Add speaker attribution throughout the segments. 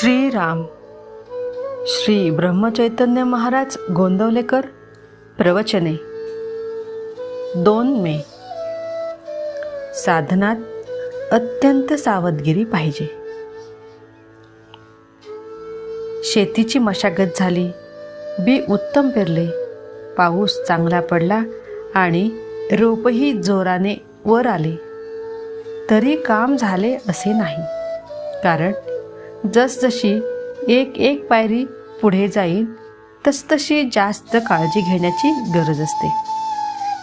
Speaker 1: श्रीराम. श्री ब्रह्मचैतन्य महाराज गोंदवलेकर प्रवचने. दोन मे. साधनात अत्यंत सावधगिरी पाहिजे. शेतीची मशागत झाली बी उत्तम पेरले पाऊस चांगला पडला आणि रोपही जोराने वर आले. तरी काम झाले असे नाही कारण जसजशी एक एक पायरी पुढे जाईल तसतशी जास्त काळजी घेण्याची गरज असते.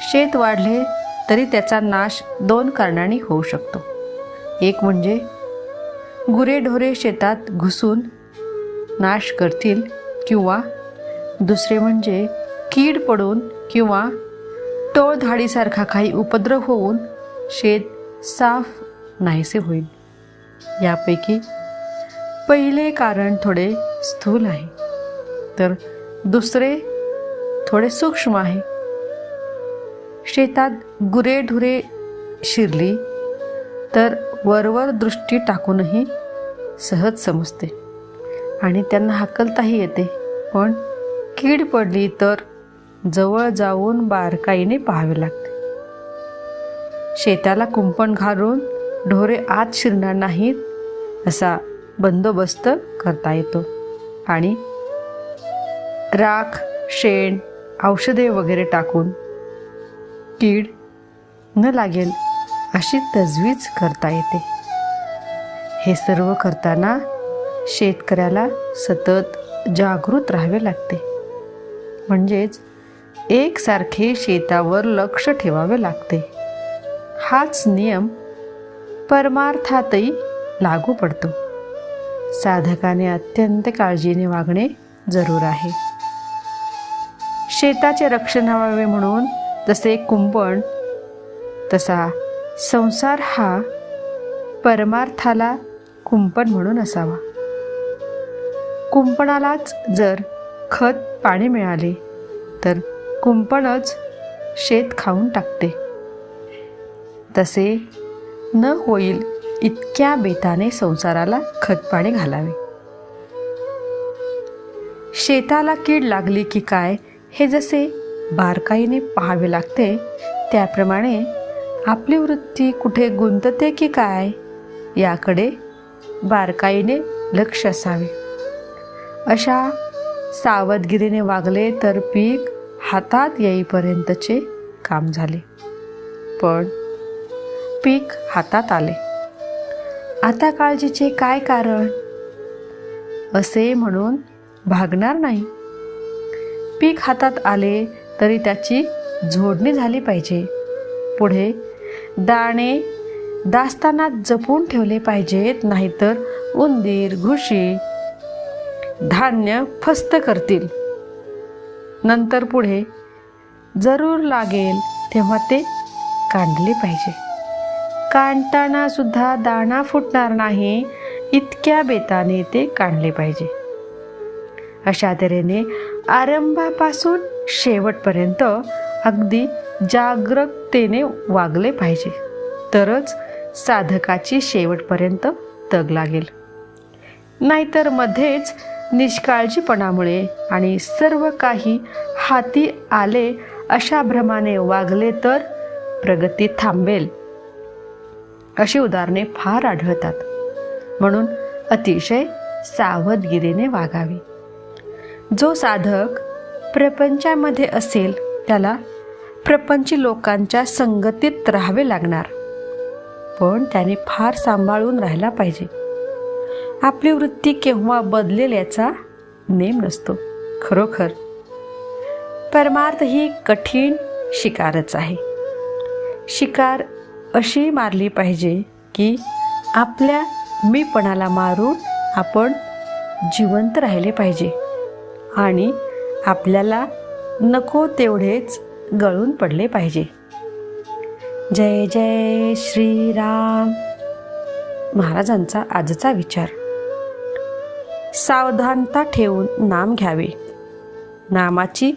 Speaker 1: शेत वाढले तरी त्याचा नाश दोन कारणांनी होऊ शकतो. एक म्हणजे गुरेढोरे शेतात घुसून नाश करतील किंवा दुसरे म्हणजे कीड पडून किंवा टोळधाडीसारखा काही उपद्रव होऊन शेत साफ नाहीसे होईल. यापैकी पहिले कारण थोडे स्थूल आहे. तर दुसरे थोडे सूक्ष्म आहे. शेतात गुरेढुरे शिरली तर वरवर दृष्टी टाकूनही सहज समजते आणि त्यांना हकलताही येते. पण कीड पडली तर जवळ जाऊन बारकाईने पाहावे लागते. शेताला कुंपण घालून ढोरे आत शिरणार नाहीत असा बंदोबस्त करता येतो. आणि राख शेण औषधे वगैरे टाकून कीड न लागेल अशी तजवीज करता येते. हे सर्व करताना शेतकऱ्याला सतत जागृत राहावे लागते. म्हणजेच एकसारखे शेतावर लक्ष ठेवावे लागते. हाच नियम परमार्थातही लागू पडतो. साधकाने अत्यंत काळजीने वागणे जरूर आहे. शेताचे रक्षण व्हावे म्हणून जसे कुंपण तसा संसार हा परमार्थाला कुंपण म्हणून असावा. कुंपणालाच जर खत पाणी मिळाले तर कुंपणच शेत खाऊन टाकते. तसे न होईल इतक्या बेताने संसाराला खतपाणी घालावे. शेताला कीड लागली की काय हे जसे बारकाईने पाहावे लागते त्याप्रमाणे आपली वृत्ती कुठे गुंतते की काय याकडे बारकाईने लक्ष असावे. अशा सावधगिरीने वागले तर पीक हातात येईपर्यंतचे काम झाले. पण पीक हातात आले. आता काळजीचे काय कारण? असे म्हणून भागणार नाही. पीक हातात आले तरी त्याची झोडणी झाली पाहिजे. पुढे दाणे दास्तानात जपून ठेवले पाहिजेत नाहीतर उंदीर घुशी धान्य फस्त करतील. नंतर पुढे जरूर लागेल तेव्हा ते काढले पाहिजे. काढताना सुद्धा दाणा फुटणार नाही इतक्या बेताने ते काढले पाहिजे. अशा तऱ्हेने आरंभापासून शेवटपर्यंत अगदी जागरूकतेने वागले पाहिजे. तरच साधकाची शेवटपर्यंत तग लागेल. नाहीतर मध्येच निष्काळजीपणामुळे आणि सर्व काही हाती आले अशा भ्रमाने वागले तर प्रगती थांबेल. अशी उदाहरणे फार आढळतात. म्हणून अतिशय सावधगिरीने वागावे. जो साधक प्रपंचामध्ये असेल त्याला प्रपंची लोकांच्या संगतीत राहावे लागणार. पण त्याने फार सांभाळून राहायला पाहिजे. आपली वृत्ती केव्हा बदलेल याचा नेम नसतो खरोखर. परमार्थ ही कठीण शिकारच आहे. शिकार अशी मारली पाहिजे की आपल्या मीपणाला मारून आपण जिवंत राहिले पाहिजे. आणि आपल्याला नको तेवढेच गळून पडले पाहिजे. जय जय श्रीराम. महाराजांचा आजचा विचार. सावधानता ठेवून नाम घ्यावे. नामाची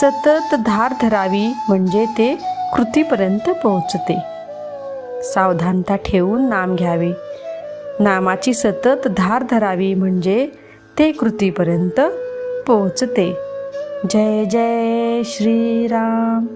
Speaker 1: सतत धार धरावी म्हणजे ते कृतीपर्यंत पोहोचते. सावधानता ठेवून नाम घ्यावे. नामाची सतत धार धरावी म्हणजे ते कृतीपर्यंत पोचते. जय जय श्रीराम.